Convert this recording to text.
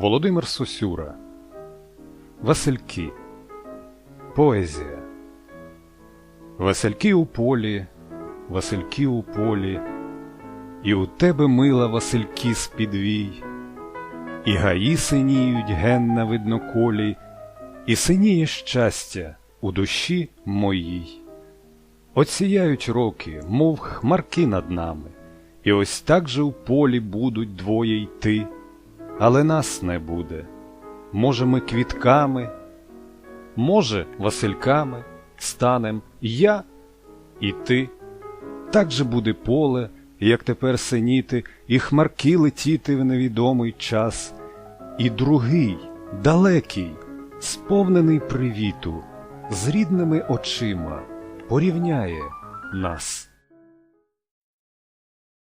Володимир Сосюра. Васильки. Поезія. Васильки у полі, Васильки у полі, І у тебе мила Васильки з підвій, І гаї синіють ген на видноколі, І синіє щастя у душі моїй. Оціяють роки, мов хмарки над нами, І ось так же у полі будуть двоє йти, але нас не буде. Може, ми квітками, може, Васильками станем я і ти. Так же буде поле, як тепер синіти, і хмарки летіти в невідомий час, і другий, далекий, сповнений привіту, з рідними очима порівняє нас.